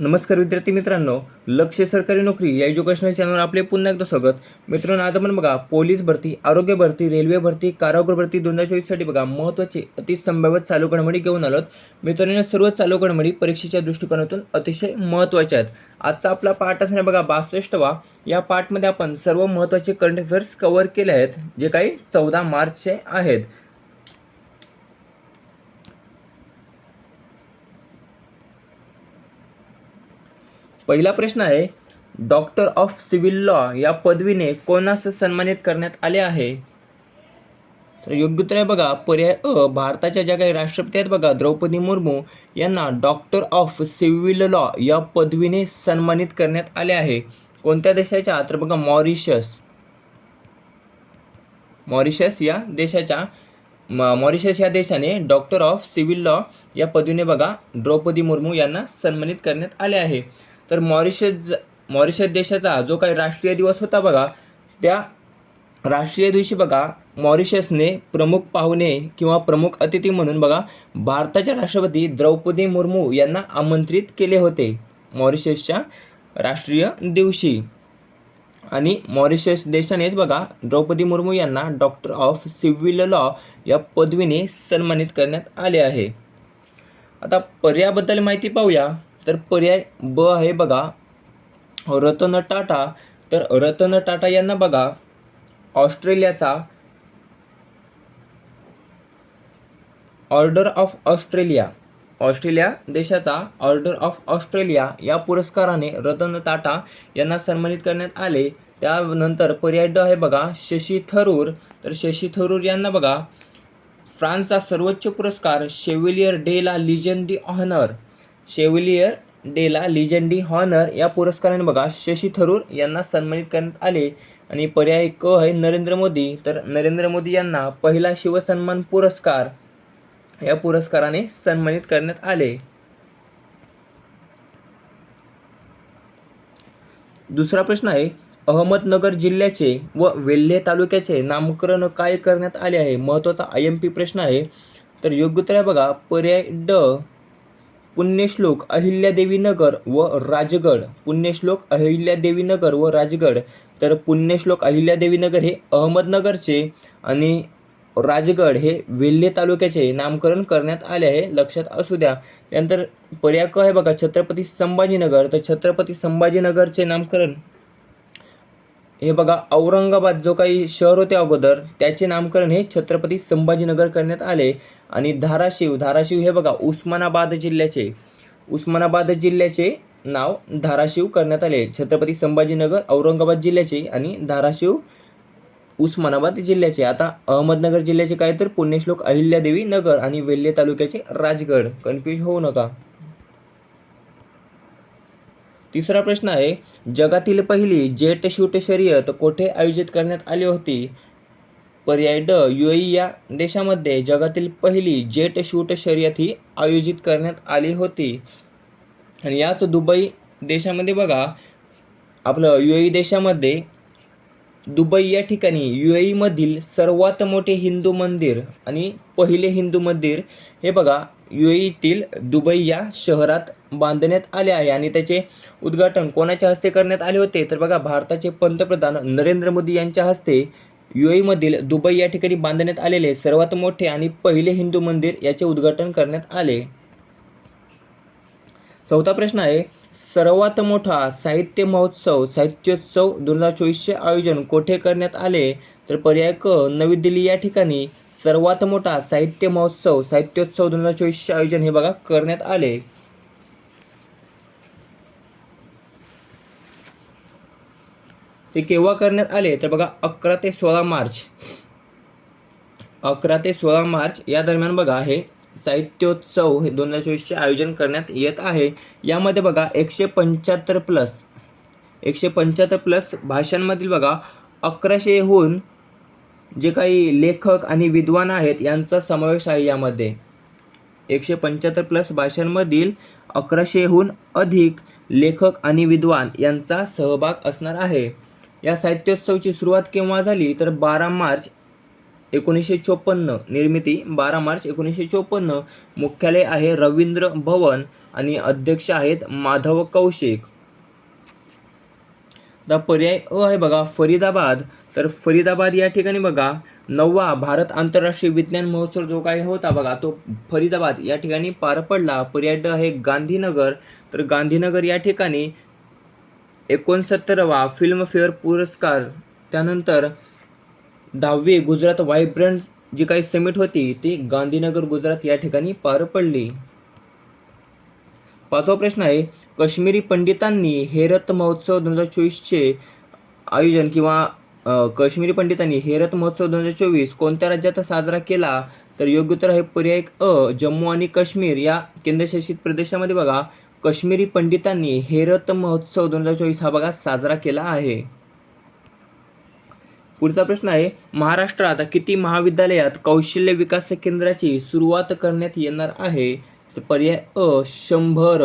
नमस्कार विद्यार्थी मित्रांनो लक्ष सरकारी नोकरी या एज्युकेशनल चॅनलवर आपले पुन्हा एकदा स्वागत. मित्रांनो आज आपण बघा पोलीस भरती आरोग्य भरती रेल्वे भरती कारागृह भरती दोन हजार चोवीससाठी बघा महत्त्वाचे अति संभाव्य चालू घडामोडी घेऊन आलोत. मित्रांनो सर्व चालू घडामोडी परीक्षेच्या दृष्टिकोनातून अतिशय महत्त्वाच्या आहेत. आजचा आपला पाठ असणार बघा बासष्टवा. या पाठमध्ये आपण सर्व महत्त्वाचे करंट अफेअर्स कव्हर केले आहेत जे काही चौदा मार्चचे आहेत. पहिला प्रश्न आहे डॉक्टर ऑफ सिव्हिल लॉ या पदवीने कोणास सन्मानित करण्यात आले आहे? तर योग्य उत्तर आहे बघा पर्याय अ भारताच्या ज्या काही राष्ट्रपती आहेत बघा द्रौपदी मुर्मू यांना डॉक्टर ऑफ सिव्हिल लॉ या पदवीने सन्मानित करण्यात आले आहे. कोणत्या देशाच्या? तर बघा मॉरिशस. मॉरिशस या देशाच्या मॉरिशस या देशाने डॉक्टर ऑफ सिव्हिल लॉ या पदवीने बघा द्रौपदी मुर्मू यांना सन्मानित करण्यात आले आहे. तर मॉरिशस मॉरिशस देशाचा जो काही राष्ट्रीय दिवस होता बघा त्या राष्ट्रीय दिवशी बघा मॉरिशसने प्रमुख पाहुणे किंवा प्रमुख अतिथी म्हणून बघा भारताच्या राष्ट्रपती द्रौपदी मुर्मू यांना आमंत्रित केले होते मॉरिशसच्या राष्ट्रीय दिवशी. आणि मॉरिशस देशानेच बघा द्रौपदी मुर्मू यांना डॉक्टर ऑफ सिव्हिल लॉ या पदवीने सन्मानित करण्यात आले आहे. आता पर्याबद्दल माहिती पाहूया. तर पर्याय ब आहे बघा. रतन टाटा. तर रतन टाटा यांना बघा. ऑस्ट्रेलियाचा ऑर्डर ऑफ ऑस्ट्रेलिया. ऑस्ट्रेलिया देशाचा ऑर्डर ऑफ ऑस्ट्रेलिया या पुरस्काराने रतन टाटा यांना सन्मानित करण्यात आले. त्यानंतर पर्याय ड आहे बघा. शशी थरूर. तर शशी थरूर यांना बघा. फ्रान्सचा सर्वोच्च पुरस्कार. शेविलियर डे ला लिजंडी ऑनर शेविलियर डेला लिजंडी हॉनर या पुरस्काराने बघा शशी थरूर यांना सन्मानित करण्यात आले. आणि पर्याय क आहे नरेंद्र मोदी. तर नरेंद्र मोदी यांना पहिला शिवसन्मान पुरस्कार या पुरस्काराने सन्मानित करण्यात आले. दुसरा प्रश्न आहे अहमदनगर जिल्ह्याचे व वेल्हे तालुक्याचे नामकरण काय करण्यात आले आहे? महत्त्वाचा आय एम पी प्रश्न आहे. तर योग्य उत्तर आहे बघा पर्याय ड पुण्यश्लोक अहिल्यादेवी नगर व राजगड. पुण्यश्लोक अहिल्यादेवी नगर व राजगड. तर पुण्यश्लोक अहिल्यादेवी नगर हे अहमदनगरचे आणि राजगड हे वेल्हे तालुक्याचे नामकरण करण्यात आले आहे. लक्षात असू द्या. त्यानंतर पर्याय क आहे बघा छत्रपती संभाजीनगर. तर छत्रपती संभाजीनगरचे नामकरण हे बघा औरंगाबाद जो काही शहर होते अगोदर त्याचे नामकरण हे छत्रपती संभाजीनगर करण्यात आले. आणि धाराशिव धाराशिव हे बघा उस्मानाबाद जिल्ह्याचे उस्मानाबाद जिल्ह्याचे नाव धाराशिव करण्यात आले. छत्रपती संभाजीनगर औरंगाबाद जिल्ह्याचे आणि धाराशिव उस्मानाबाद जिल्ह्याचे. आता अहमदनगर जिल्ह्याचे काय तर पुण्यश्लोक अहिल्यादेवी नगर आणि वेल्हे तालुक्याचे राजगड. कन्फ्यूज होऊ नका. तिसरा प्रश्न आहे जगातील पहिली जेट शूट शर्यत कोठे आयोजित करण्यात आली होती? पर्याय ड यू या देशामध्ये जगातील पहिली जेट शूट शर्यत ही आयोजित करण्यात आली होती. आणि याच दुबई देशामध्ये बघा आपलं यू देशामध्ये दुबई या ठिकाणी यू मधील सर्वात मोठे हिंदू मंदिर आणि पहिले हिंदू मंदिर हे बघा यू एतील दुबई या शहरात बांधण्यात आले आहे आणि त्याचे उद्घाटन कोणाच्या हस्ते करण्यात आले होते? तर बघा भारताचे पंतप्रधान नरेंद्र मोदी यांच्या हस्ते यू मधील दुबई या ठिकाणी बांधण्यात आलेले सर्वात मोठे आणि पहिले हिंदू मंदिर याचे उद्घाटन करण्यात आले. चौथा प्रश्न आहे सर्वात मोठा साहित्य महोत्सव साहित्योत्सव दोन हजार चोवीसचे आयोजन कोठे करण्यात आले? तर पर्याय क नवी दिल्ली या ठिकाणी सर्वात मोठा साहित्य महोत्सव साहित्योत्सव दोन हजार चोवीसचे आयोजन हे बघा करण्यात आले. ते केव्हा करण्यात आले? तर बघा अकरा ते सोळा मार्च. अकरा ते सोळा मार्च या दरम्यान बघा हे साहित्योत्सव हे दोन हजार चोवीसचे आयोजन करण्यात येत आहे. यामध्ये बघा एकशे पंच्याहत्तर प्लस एकशे पंच्याहत्तर प्लस भाषांमधील बघा अकराशेहून जे काही लेखक आणि विद्वान आहेत यांचा समावेश आहे यामध्ये. एकशे पंच्याहत्तर प्लस भाषांमधील अकराशेहून अधिक लेखक आणि विद्वान यांचा सहभाग असणार आहे. या साहित्योत्सवची सुरुवात केव्हा झाली? तर बारा मार्च एकोणीसशे चोपन्न. निर्मिती बारा मार्च एकोणीसशे चोपन्न. मुख्यालय आहे रवींद्र भवन आणि अध्यक्ष आहेत माधव कौशिक. द पर्याय अ आहे बघा फरीदाबाद. तर फरीदाबाद या ठिकाणी बघा नववा भारत आंतरराष्ट्रीय विज्ञान महोत्सव जो काही होता बघा तो फरीदाबाद या ठिकाणी पार पडला. पर्याय ड आहे गांधीनगर. तर गांधीनगर या ठिकाणी एकोणसत्तरवा फिल्मफेअर पुरस्कार त्यानंतर दहावी गुजरात व्हायब्रंट जी काही समिट होती ती गांधीनगर गुजरात या ठिकाणी पार पडली. पाचवा प्रश्न आहे काश्मीरी पंडितांनी हेरत महोत्सव दोन हजार चोवीसचे आयोजन किंवा काश्मीरी पंडितांनी हेरत महोत्सव दोन हजार चोवीस कोणत्या राज्यात साजरा केला? तर योग्य उत्तर आहे पर्याय अ जम्मू आणि काश्मीर. या केंद्रशासित प्रदेशामध्ये बघा काश्मीरी पंडितांनी हेरत महोत्सव दोन हजार चोवीस हा बघा साजरा केला आहे. पुढचा प्रश्न आहे महाराष्ट्रात किती महाविद्यालयात कौशल्य विकास केंद्राची सुरुवात करण्यात येणार आहे? तर पर्याय अ शंभर.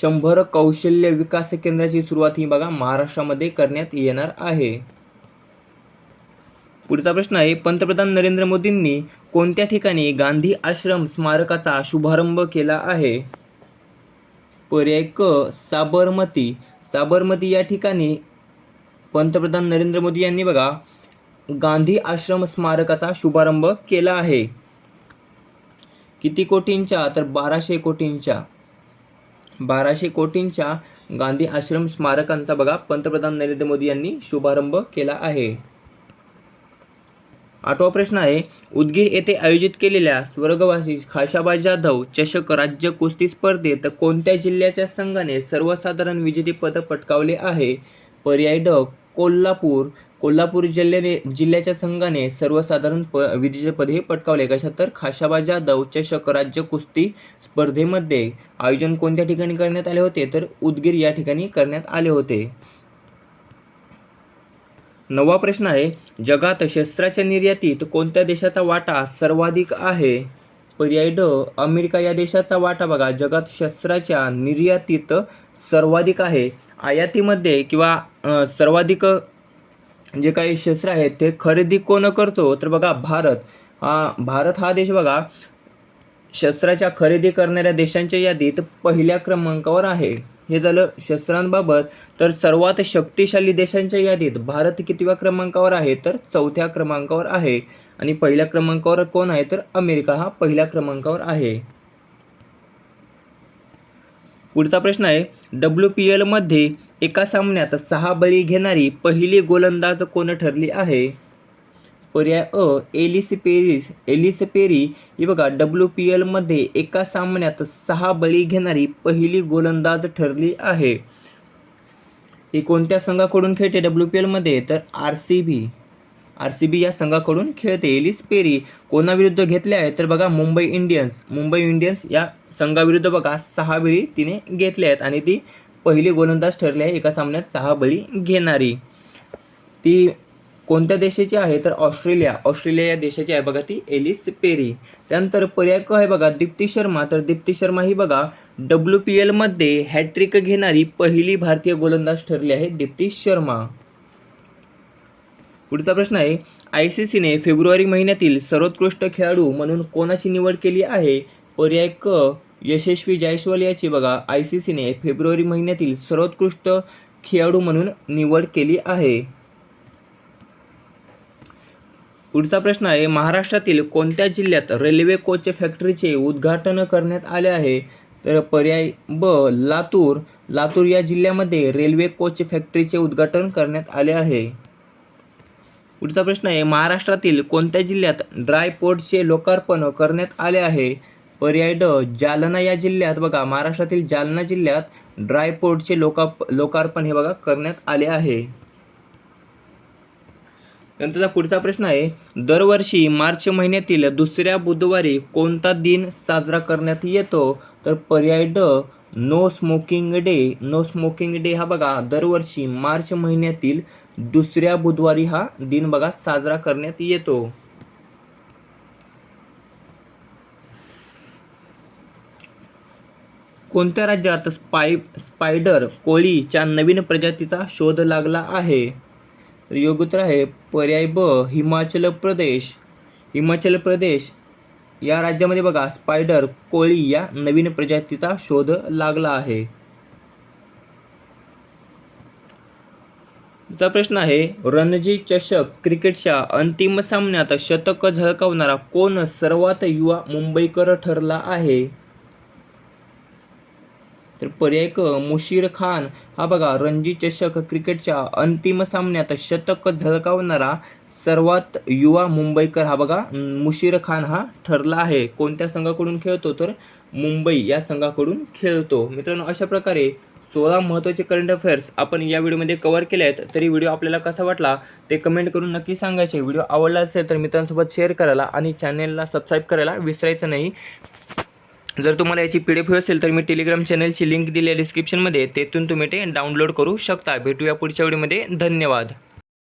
शंभर कौशल्य विकास केंद्राची सुरुवात ही बघा महाराष्ट्रामध्ये करण्यात येणार आहे. पुढचा प्रश्न आहे पंतप्रधान नरेंद्र मोदींनी कोणत्या ठिकाणी गांधी आश्रम स्मारकाचा शुभारंभ केला आहे? पर्याय क साबरमती. साबरमती या ठिकाणी पंतप्रधान नरेंद्र मोदी यांनी बघा गांधी आश्रम स्मारकाचा शुभारंभ केला आहे. किती कोटींच्या? तर बाराशे कोटींच्या. बाराशे कोटींच्या गांधी आश्रम स्मारकांचा बघा पंतप्रधान नरेंद्र मोदी यांनी शुभारंभ केला आहे. आठवा प्रश्न आहे उदगीर येथे आयोजित केलेल्या स्वर्गवासी खाशाबाई जाधव चषक राज्य कुस्ती स्पर्धेत कोणत्या जिल्ह्याच्या संघाने सर्वसाधारण विजेतेपद पटकावले आहे? पर्याय ड कोल्हापूर कोल्हापूर जिल्ह्याने जिल्ह्याच्या संघाने सर्वसाधारण प विजेतेपद हे पटकावले. कशात तर खाशाबा जाधव चषक राज्य कुस्ती स्पर्धेमध्ये आयोजन कोणत्या ठिकाणी करण्यात आले होते? तर उदगीर या ठिकाणी करण्यात आले होते. नवा प्रश्न आहे जगात शस्त्राच्या निर्यातीत कोणत्या देशाचा वाटा सर्वाधिक आहे? पर्याय ड अमेरिका या देशाचा वाटा बघा. जगात शस्त्राच्या निर्यातीत सर्वाधिक आहे. आयातीमध्ये किंवा सर्वाधिक जे काही शस्त्र आहेत ते खरेदी कोण करतो? तर बघा भारत. हा भारत हा देश बघा शस्त्राच्या खरेदी करणाऱ्या देशांच्या यादीत पहिल्या क्रमांकावर आहे. हे झालं शस्त्रांबाबत. तर सर्वात शक्तिशाली देशांच्या यादीत भारत कितव्या क्रमांकावर आहे? तर चौथ्या क्रमांकावर आहे. आणि पहिल्या क्रमांकावर कोण आहे? तर अमेरिका हा पहिल्या क्रमांकावर आहे. पुढचा प्रश्न आहे डब्ल्यू पी एलमध्ये एका सामन्यात सहा बळी घेणारी पहिली गोलंदाज कोण ठरली आहे? पर्याय अ एलिस पेरिस. एलिस पेरी ही बघा डब्ल्यू पी एलमध्ये एका सामन्यात सहा बळी घेणारी पहिली गोलंदाज ठरली आहे. ही कोणत्या संघाकडून खेळते डब्ल्यू पी एलमध्ये तर R C B. R C B या संघाकडून खेळते एलिस पेरी. कोणाविरुद्ध घेतले आहे? तर बघा मुंबई इंडियन्स. मुंबई इंडियन्स या संघाविरुद्ध बघा सहा बळी तिने घेतले आहेत आणि ती पहिली गोलंदाज ठरली आहे एका सामन्यात सहा बळी घेणारी. ती कोणत्या देशाची आहे? तर ऑस्ट्रेलिया. ऑस्ट्रेलिया या देशाची आहे. बघा ती एलिस पेरी. त्यानंतर पर्याय क आहे बघा दीप्ती शर्मा. तर दीप्ती शर्मा ही बघा डब्ल्यू पी एलमध्ये हॅट्रिक घेणारी पहिली भारतीय गोलंदाज ठरली आहे दीप्ती शर्मा. पुढचा प्रश्न आहे आय सी सीने फेब्रुवारी महिन्यातील सर्वोत्कृष्ट खेळाडू म्हणून कोणाची निवड केली आहे? पर्याय क यशस्वी जायस्वाल याची बघा. आय सी सीने फेब्रुवारी महिन्यातील सर्वोत्कृष्ट खेळाडू म्हणून निवड केली आहे. पुढचा प्रश्न आहे महाराष्ट्रातील कोणत्या जिल्ह्यात रेल्वे कोच फॅक्टरीचे उद्घाटन करण्यात आले आहे? तर पर्याय ब लातूर. लातूर या जिल्ह्यामध्ये रेल्वे कोच फॅक्टरीचे उद्घाटन करण्यात आले आहे. पुढचा प्रश्न आहे महाराष्ट्रातील कोणत्या जिल्ह्यात ड्राय पोर्टचे लोकार्पण करण्यात आले आहे? पर्याय ड जालना या जिल्ह्यात बघा महाराष्ट्रातील जालना जिल्ह्यात ड्राय पोर्टचे लोका लोकार्पण हे बघा करण्यात आले आहे. नंतरचा पुढचा प्रश्न आहे दरवर्षी मार्च महिन्यातील दुसऱ्या बुधवारी कोणता दिन साजरा करण्यात येतो? तर पर्याय ड no smoking day no smoking day हा बघा दरवर्षी मार्च महिन्यातील दुसऱ्या बुधवारी हा दिन बघा साजरा करण्यात येतो. कोणत्या राज्यात स्पाय स्पायडर कोळीच्या नवीन प्रजातीचा शोध लागला आहे? तर योग्य उत्तर आहे पर्याय ब हिमाचल प्रदेश. हिमाचल प्रदेश या राज्यामध्ये बघा स्पायडर कोळी या नवीन प्रजातीचा शोध लागला आहे. चा प्रश्न आहे रणजी चषक क्रिकेटच्या अंतिम सामन्यात शतक झळकावणारा कोण सर्वात युवा मुंबईकर ठरला आहे? तर पर्याय क मुशीर खान. हा बघा रणजी चषक क्रिकेटच्या अंतिम सामन्यात शतक झळकावणारा सर्वात युवा मुंबईकर हा बघा मुशीर खान हा ठरला आहे. कोणत्या संघाकडून खेळतो तर मुंबई या संघाकडून खेळतो. मित्रांनो अशा प्रकारे सोळा महत्त्वाचे करंट अफेअर्स आपण या व्हिडिओमध्ये कव्हर केले आहेत. तरी व्हिडिओ आपल्याला कसा वाटला ते कमेंट करून नक्की सांगायचे. व्हिडिओ आवडला असेल तर मित्रांसोबत शेअर करायला आणि चॅनेलला सबस्क्राईब करायला विसरायचं नाही. जर तुम्हाला याची पी डी एफ असेल तर मी टेलिग्राम चॅनलची लिंक दिली आहे डिस्क्रिप्शनमध्ये तेथून तुम्ही ते डाउनलोड करू शकता. भेटूया पुढच्या व्हिडिओमध्ये. धन्यवाद.